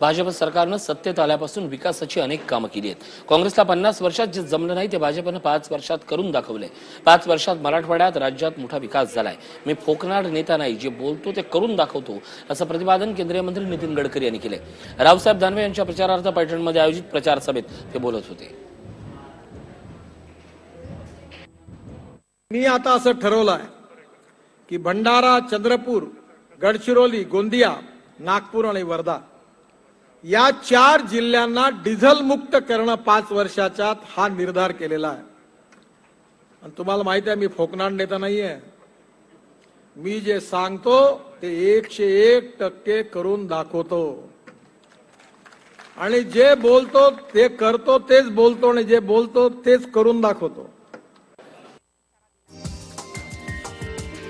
भाजप सरकारनं सत्तेत आल्यापासून विकासाची अनेक कामं केली आहेत. काँग्रेसला पन्नास वर्षात जे जमलं नाही ते भाजपनं पाच वर्षात करून दाखवलंय. पाच वर्षात मराठवाड्यात राज्यात मोठा विकास झालाय. मी फोकनाड नेता नाही जे बोलतो ते करून दाखवतो असं प्रतिपादन केंद्रीय मंत्री नितीन गडकरी यांनी केलंय. रावसाहेब दानवे यांच्या प्रचारार्थ पैठणमध्ये आयोजित प्रचार सभेत ते बोलत होते. मी आता असं ठरवलं आहे की भंडारा चंद्रपूर गडचिरोली गोंदिया नागपूर आणि वर्धा या चार जिल्ह्यांना डिझेल मुक्त करणं पाच वर्षाच्या हा निर्धार केलेला आहे. आणि तुम्हाला माहिती आहे मी फोकनाड नेता नाहीये. मी जे सांगतो ते एकशे एक टक्के करून दाखवतो. आणि जे बोलतो ते करतो तेच बोलतो आणि जे बोलतो तेच करून दाखवतो.